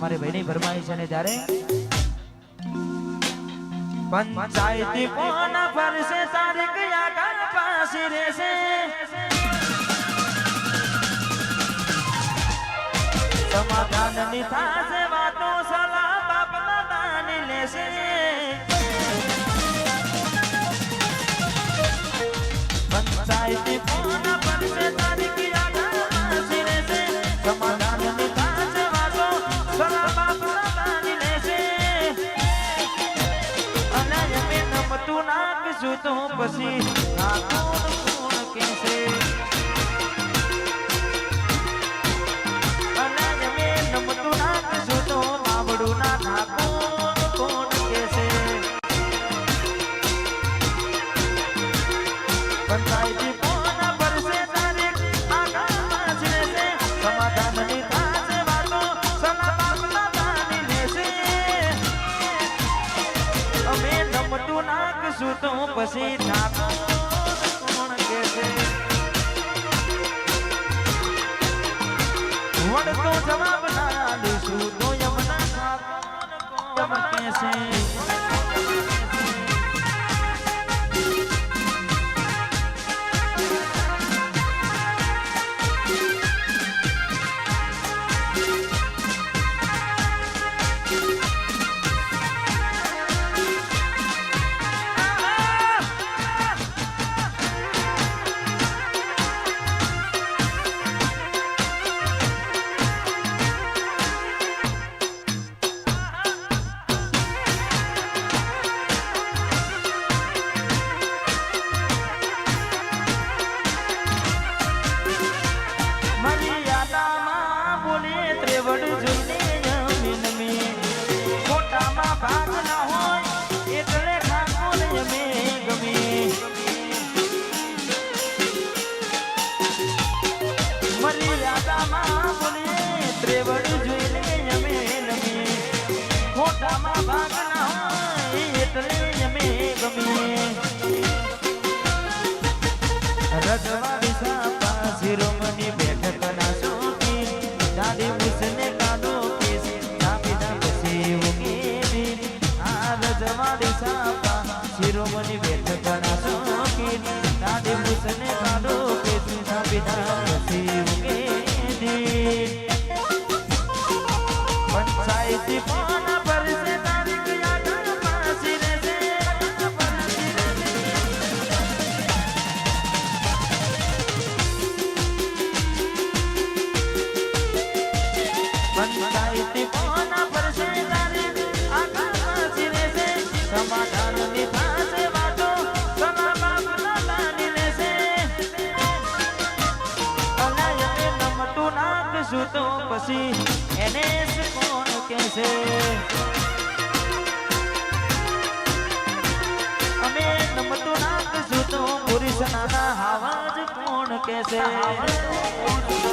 મારી ભાઈની ફરમાઈ છે ને ત્યારે પંચાયતી કોણ ફરશે, તારીખ આગળ પાછી રહેશે. સમાધાનની થાશે વાતો, સલાહ બાપના દાની લેશે. પંચાયતી કોણ કોણ વળતો જવાબ ના દઈશું તો યમના ઠાકોર કોણ કહેશે સાપા શિરોમણી બેઠક ના શોખી દાદી મુસને કાઢો કેસ દાબી દાબસી ઉગેલી પંચાયતી કોના પરસે તારીખ યાદ પાસી પાસી રહેશે પંચાયતી કહેશે અમે નમતો નાખશું તો પુરુષ નાના હાવા જ કોણ કે હા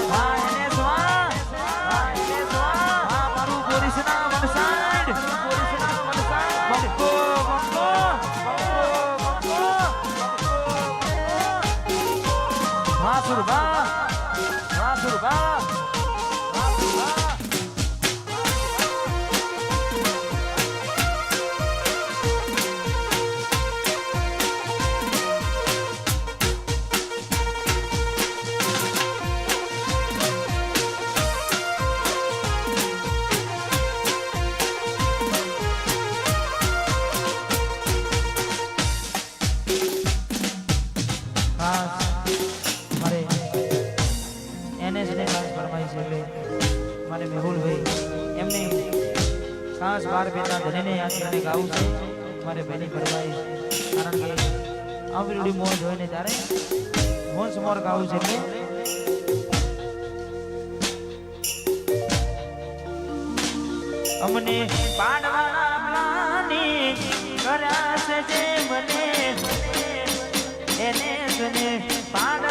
બાર બેટા ધણીને યાદ કરીને ગાવું છે. મારે બેની ભરવાઈ. કારણ કે આવડી મોં જોઈને ત્યારે મોં સમોર ગાવું છે એટલે. અમને પાડવાના પ્લાની કર્યા છે જે મને, એને સને પાડવાના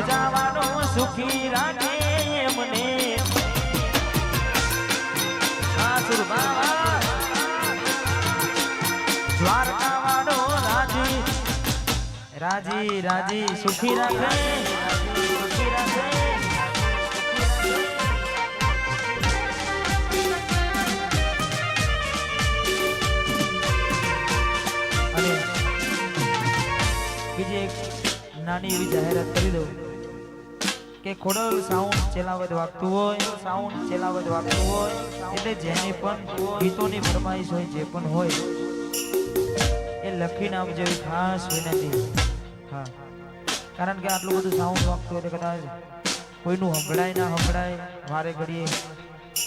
રણુજાવાનો સુખી રાખે મને સાસુર બાવા, દ્વારકાવાળો રાજી રાજી રાજી, સુખી રાખે. નાની એવી જાહેરાત કરી દઉં. કે ખોડલ સાઉન્ડ ચેલાવત વાગતું હોય સાઉન્ડ ચેલાવત વાગતું હોય, એટલે જેની પણ ગીતોની ફરમાઈશ હોય, જે પણ હોય, એ લખીને આપજો એવી ખાસ વિનંતી. હા. કારણ કે આટલું બધું સાઉન્ડ વાગતું હોય એટલે કદાચ કોઈનું સંભળાય ના સંભળાય, વારે ઘડીએ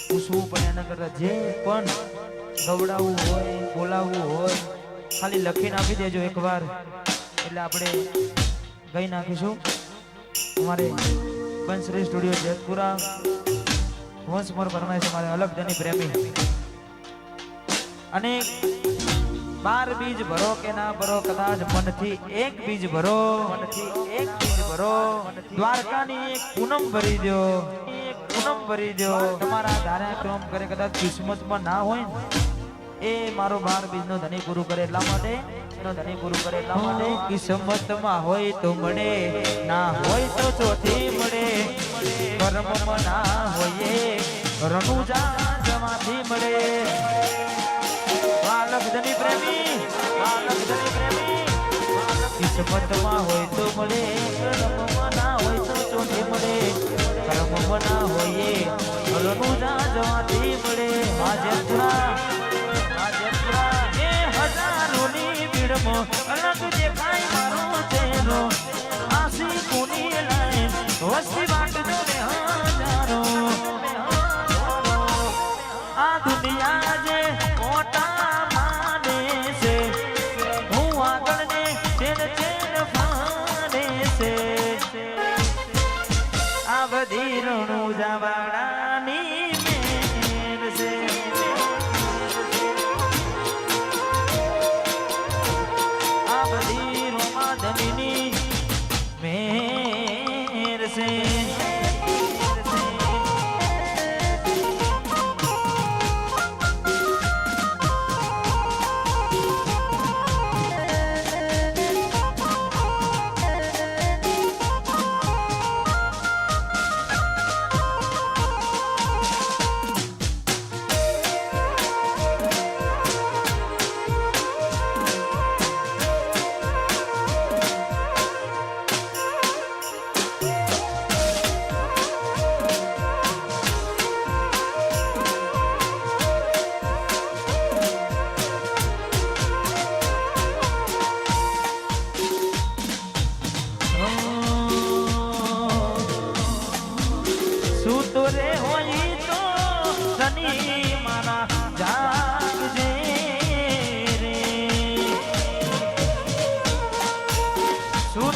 પૂછવું પણ એના કરતાં જે પણ ગવડાવવું હોય, બોલાવવું હોય, ખાલી લખીને આપી દેજો એકવાર. એટલે આપણે ગઈ નાખીશું. અમારે બંસરી સ્ટુડિયો જેતપુરા વંશ મોર ફરમાઈશ અમારે અલગ જની પ્રેમી અને બાર બીજ ભરો કે ના ભરો, કદાચ મનથી એક બીજ ભરો, મનથી એક બીજ ભરો, દ્વારકાની એક પૂનમ ભરી દો એક પૂનમ ભરી દો તમારા ધાર્યા ક્રમ કરે, કદાચ કિસ્મતમાં ના હોય ને, એ મારો બાર બીજનો ધની પૂરું કરે એટલા માટે એનો ધણી ગુરુ કરે એટલા માટે કિસ્મતમાં હોય તો મળે, ના હોય તો ચોથી મળે. કર્મમાં ના હોય રણુજા જવાથી મળે. બાલક ધની પ્રેમી બાલક ધની પ્રેમી. કિસ્મતમાં હોય તો મળે, કર્મમાં ના હોય તો ચોથી મળે. કર્મમાં ના હોય રણુજા જવાથી મળે. હાજરપુરા ભીડમાં અલગ દેખાય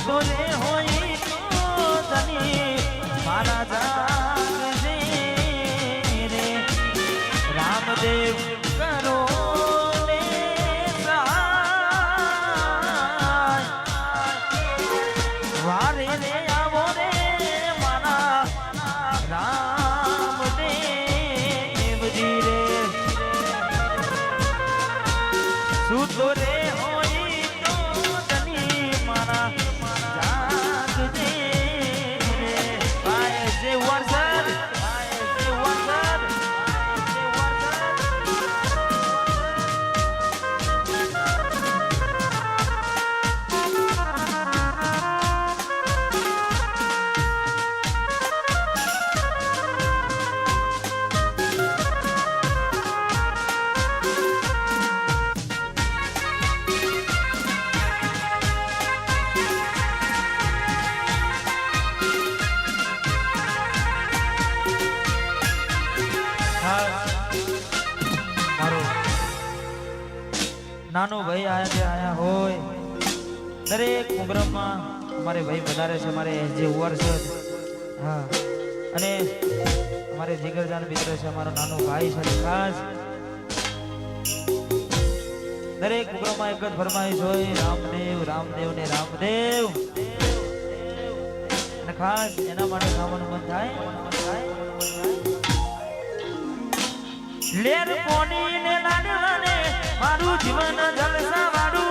રે હોય તો ધની મારા જાગજે રે. રામદેવ કરો વારે રે આવો રે મારા રામ દેવજી રે સુતો રે ખાસ મારો. નાનો ભાઈ આયા છે, આયા હોય. દરેક પ્રોગ્રામમાં અમારે ભાઈ વધારે છે, અમારે જે ઉવર છે. હા. અને અમારે જીગરજાન મિત્ર છે, અમારો નાનો ભાઈ છે, ખાસ. દરેક ઉગ્રમાં એક જ ફરમાઈશ હોય, રામદેવ રામદેવ ને રામદેવ. અને ખાસ એના માટે ખાવાનું મન થાય થાય. લેર કોની ને લાડને મારું જીવન જલસા વાળું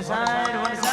વરસાદ વરસાદ